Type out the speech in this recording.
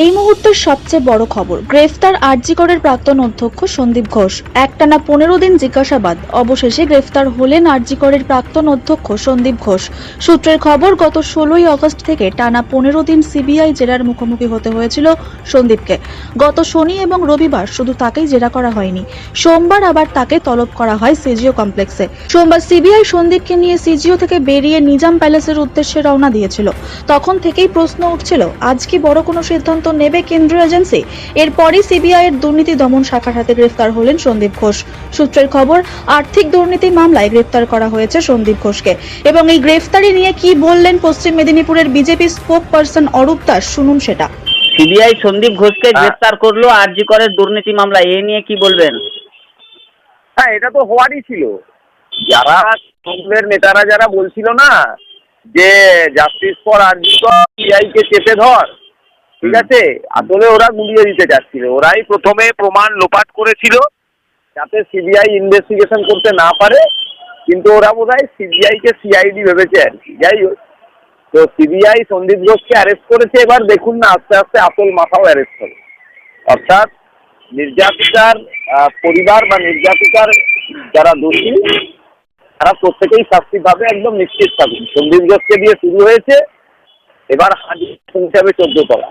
এই মুহূর্তের সবচেয়ে বড় খবর, গ্রেফতার আরজিকরের প্রাক্তন অধ্যক্ষ সন্দীপ ঘোষ। একটানা পনেরো দিন জিজ্ঞাসাবাদ, অবশেষে গ্রেফতার হলেন আরজিকরের প্রাক্তন অধ্যক্ষ সন্দীপ ঘোষ। সূত্রের খবর, গত ষোলোই আগস্ট থেকে টানা পনেরো দিন সিবিআই জেরার মুখোমুখি হতে হয়েছিল সন্দীপকে। গত শনি এবং রবিবার শুধু তাকেই জেরা করা হয়নি। সোমবার আবার তাকে তলব করা হয় সিজিও কমপ্লেক্সে। সোমবার সিবিআই সন্দীপকে নিয়ে সিজিও থেকে বেরিয়ে নিজাম প্যালেসের উদ্দেশ্যে রওনা দিয়েছিল। তখন থেকেই প্রশ্ন উঠছিল, আজ কি বড় কোনো সিদ্ধান্ত নেবে কেন্দ্রীয় এজেন্সি। এরপরই সিবিআই এর দুর্নীতি দমন শাখার হাতে গ্রেফতার হলেন সন্দীপ ঘোষ। সূত্রের খবর আর্থিক দুর্নীতি মামলায় গ্রেফতার করা হয়েছে সন্দীপ ঘোষকে। এবং এই গ্রেফতারি নিয়ে কি বললেন পশ্চিম মেদিনীপুরের BJP spokesperson Arup Das শুনুন সেটা। সিবিআই সন্দীপ ঘোষকে হ্যাঁ। গ্রেফতার করল আরজি করের দুর্নীতি মামলা এ নিয়ে কি বলবেন? হ্যাঁ এটা তো হওয়ারই ছিল। যারা তৃণমূলের নেতারা যারা বলছিল না যে জাস্টিস ফর আরজি সিআই কে চেপে ধর। ঠিক আছে? আসলে ওরা গুলিয়ে দিতে চাচ্ছিল। ওরাই প্রথমে প্রমাণ লোপাট করেছিল যাতে সিবিআই ইনভেস্টিগেশন করতে না পারে, কিন্তু ওরা বোধ হয় সিবিআই কে সিআইডি ভেবেছে আর কি। যাই হোক। তো সিবিআই সন্দীপ ঘোষকে অ্যারেস্ট করেছে। এবার দেখুন না, আস্তে আস্তে আসল মাথাও অ্যারেস্ট হবে। অর্থাৎ নির্যাতিতার পরিবার বা নির্যাতিতার যারা দোষী, তারা প্রত্যেকেই শাস্তি পাবে একদম নিশ্চিত থাকুন। সন্দীপ ঘোষকে দিয়ে শুরু হয়েছে। এবার হাজির হিসাবে চোদ্দ তলা।